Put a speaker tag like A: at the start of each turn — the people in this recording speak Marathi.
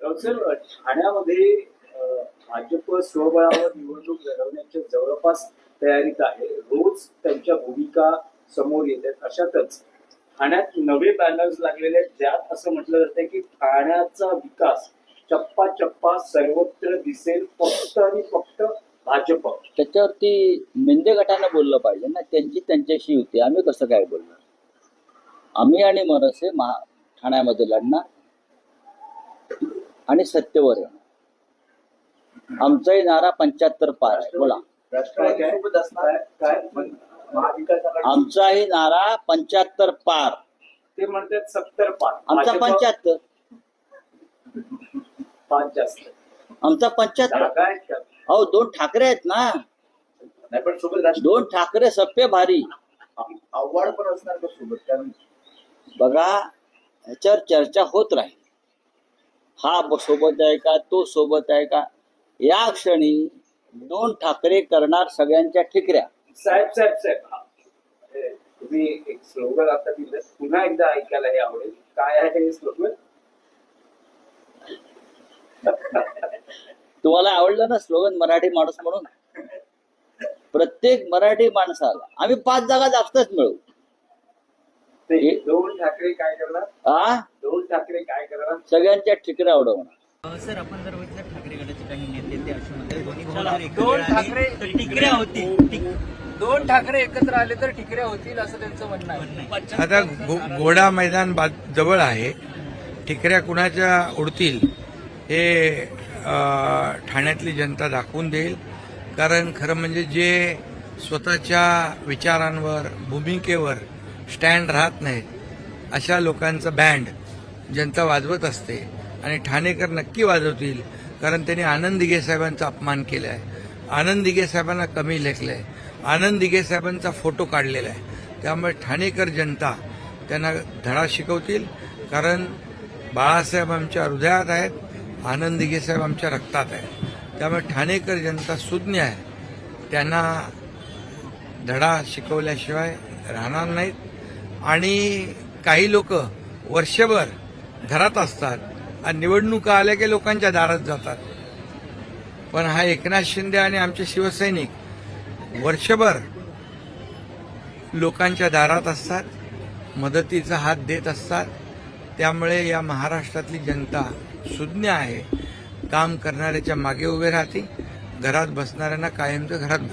A: सर ठाण्यामध्ये भाजप स्वबळावर निवडणूक लढवण्याच्या जवळपास तयारीत आहे. रोज त्यांच्या भूमिका समोर येतात. अशातच ठाण्यात नवे बॅनर्स लागलेले आहेत. ज्यात असं म्हटलं जातं की ठाण्याचा विकास चप्पा चप्पा सर्वत्र दिसेल फक्त आणि फक्त भाजप.
B: त्याच्यावरती मेंदे गटानं बोललं पाहिजे ना. त्यांची त्यांच्याशी होती. आम्ही कसं काय बोलणार? आम्ही आणि मनसे महा ठाण्यामध्ये लढणार. आणि सत्तेवर येणार आमचाही नारा पंच्याहत्तर पार आहे. बोला. आमचाही नारा पंच्याहत्तर पार.
A: ते म्हणतात सत्तर पाच
B: आमचा पंच्याहत्तर.
A: पाच
B: आमचा पंच्याहत्तर? अहो दोन ठाकरे आहेत ना. दोन ठाकरे सप्पे भारी.
A: आव्हाड पण असणार
B: बघा ह्याच्यावर चर्चा होत राहील. हा सोबत आहे का? तो सोबत आहे का? या क्षणी दोन ठाकरे करणार सगळ्यांच्या ठिकऱ्या.
A: साहेब साहेब साहेब तुम्ही एक स्लोगन आता दिलं. पुन्हा एकदा ऐकायला हे आवडेल. काय आहे हे स्लोगन
B: तुम्हाला आवडलं ना स्लोगन मराठी माणूस म्हणून? प्रत्येक मराठी माणसाला. आम्ही पाच जागा जास्तच मिळू
A: दोन ठाकरे काय करणार?
B: हा
A: दोन ठाकरे काय करणार?
B: सगळ्यांच्या ठिकऱ्या उडवणार
C: सर आपण जर बघितलं ठाकरे गटाचे काही नेते ते असे म्हणतात दोन्ही भाऊ जर एकत्र
D: दोन ठाकरे-
C: टिकऱ्या टिक-
D: दोन ठाकरे एकत्र आले तर ठिकऱ्या होतील असं त्यांचं म्हणणं आहे.
E: आता घोडा मैदान जवळ आहे. ठिकऱ्या कुणाच्या उडतील हे ठाण्यातली जनता दाखवून देईल. कारण खरं म्हणजे जे स्वतःच्या विचारांवर भूमिकेवर स्टँड राहत नाहीत. अशा लोकांचं बँड जनता वाजवत असते आणि ठाणेकर नक्की वाजवतील कारण त्यांनी आनंद दिघे साहेबांचा अपमान केला आहे आनंद दिघे साहेबांना कमी लेखलं आहे आनंद दिघे साहेबांचा फोटो काढलेला आहे त्यामुळे ठाणेकर जनता त्यांना धडा शिकवतील कारण बाळासाहेब आमच्या हृदयात आहेत आनंद दिघे साहेब आमच्या रक्तात आहेत. त्यामुळे ठाणेकर जनता सुज्ञ आहे. त्यांना धडा शिकवल्याशिवाय राहणार नाहीत. आणि काही लोक वर्षभर घरात असतात आणि निवडणुका आल्या की लोकांच्या दारात जातात. पण हा एकनाथ शिंदे आणि आमचे शिवसैनिक वर्षभर लोकांच्या दारात असतात मदतीचा हात देत असतात. त्यामुळे या महाराष्ट्रातली जनता सुज्ञ आहे. काम करणाऱ्याच्या मागे उभे राहते. घरात बसणाऱ्यांना कायमचं घरात बस